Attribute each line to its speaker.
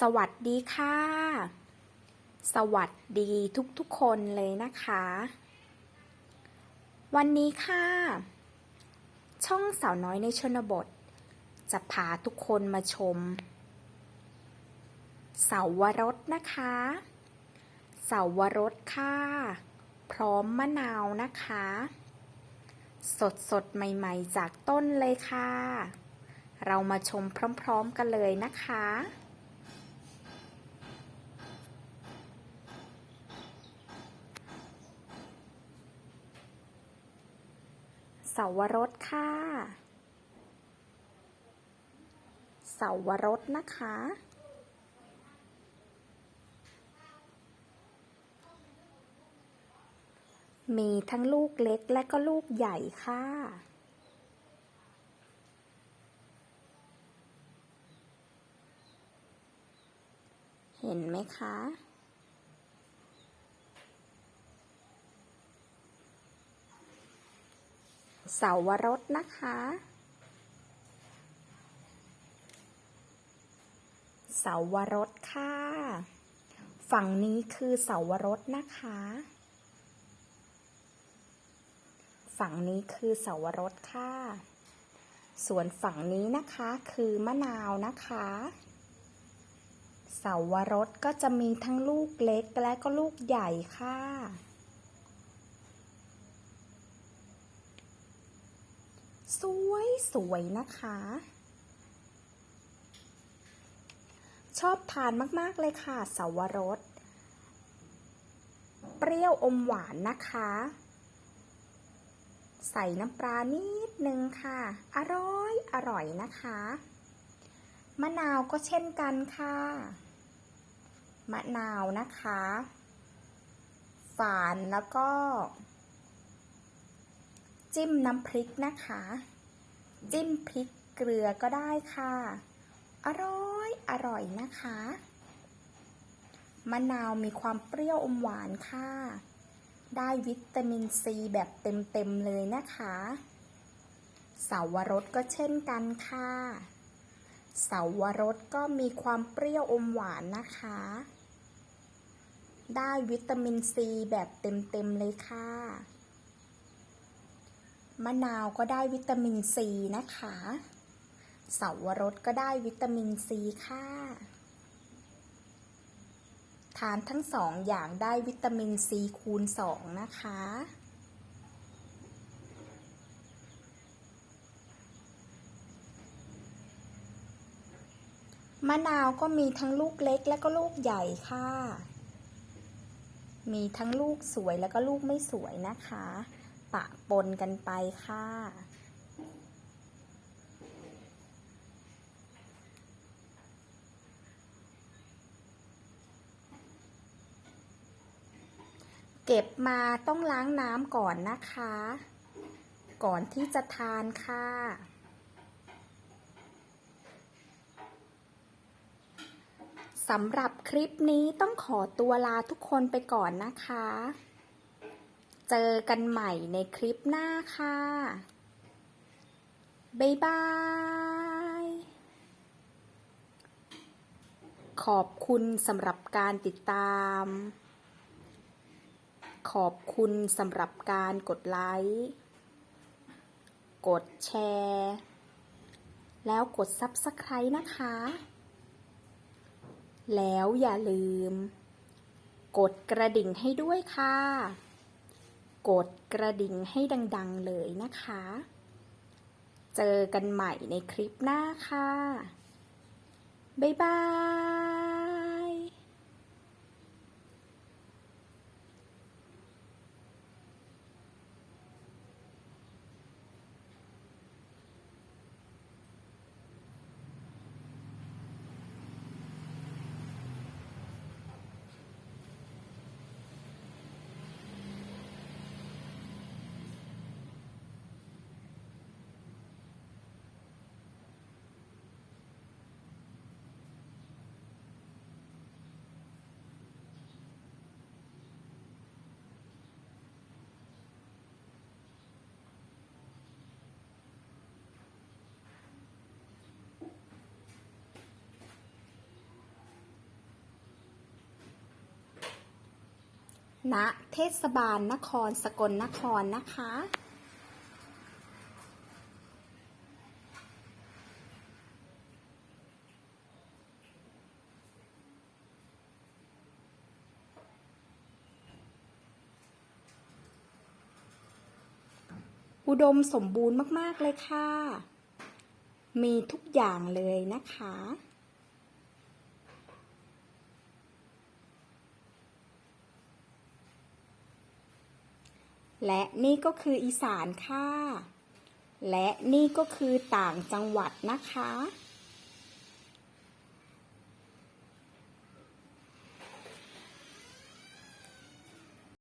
Speaker 1: สวัสดีค่ะ สวัสดีทุกๆคนเลยนะคะ วันนี้ค่ะ ช่องสาวน้อยในชนบท จะพาทุกคนมาชม เสาวรสนะคะ เสาวรสค่ะ พร้อมมะนาวนะคะ สดสดใหม่ๆ จากต้นเลยค่ะ เรามาชมพร้อมๆกันเลยนะคะ เสาวรสค่ะ เสาวรสนะคะ มีทั้งลูกเล็กและก็ลูกใหญ่ค่ะเห็นไหมคะ เสาวรสนะคะ เสาวรสค่ะ ฝั่งนี้คือเสาวรสนะคะ ฝั่งนี้คือเสาวรสค่ะ ส่วนฝั่งนี้นะคะคือมะนาวนะคะเสาวรสก็จะมีทั้งลูกเล็กและก็ลูกใหญ่ค่ะ สวยสวยนะคะ ชอบทานมากๆเลยค่ะเสาวรส เปรี้ยวอมหวานนะคะ ใส่น้ำปลานิดนึงค่ะ อร่อยอร่อยนะคะ มะนาวก็เช่นกันค่ะ มะนาวนะคะฝานแล้วก็จิ้มน้ำพริกนะคะ จิ้มพริกเกลือก็ได้ค่ะ อร่อยอร่อยนะคะ มะนาวมีความเปรี้ยวอมหวานค่ะ ได้วิตามินซีแบบเต็มๆเลยนะคะเสาวรสก็เช่นกันค่ะเสาวรสก็มีความเปรี้ยวอมหวานนะคะ ได้วิตามินซีแบบเต็มๆเลยค่ะ มะนาวก็ได้วิตามินซีนะคะ เสาวรสก็ได้วิตามินซีค่ะ ทานทั้งสองอย่างได้วิตามินซีคูณสองนะคะ มะนาวก็มีทั้งลูกเล็กและก็ลูกใหญ่ค่ะ มีทั้งลูกสวยแล้วก็ลูกไม่สวยนะคะ ปะปนกันไปค่ะ เก็บมาต้องล้างน้ำก่อนนะคะ ก่อนที่จะทานค่ะสำหรับคลิปนี้ต้องขอตัวลาทุกคนไปก่อนนะคะ เจอกันใหม่ในคลิปหน้าค่ะ บ๊ายบาย ขอบคุณสำหรับการติดตาม ขอบคุณสำหรับการกดไลค์ กดแชร์ แล้วกด Subscribe นะคะ แล้วอย่าลืม กดกระดิ่งให้ด้วยค่ะ กดกระดิ่งให้ดัง ๆ เลยนะคะ เจอกันใหม่ในคลิปหน้าค่ะ บ๊ายบาย ณเทศบาลนครสกลนครนะคะ อุดมสมบูรณ์มาก ๆ เลยค่ะ มีทุกอย่างเลยนะคะ และนี่ก็คืออีสานค่ะ และนี่ก็คือต่างจังหวัดนะคะ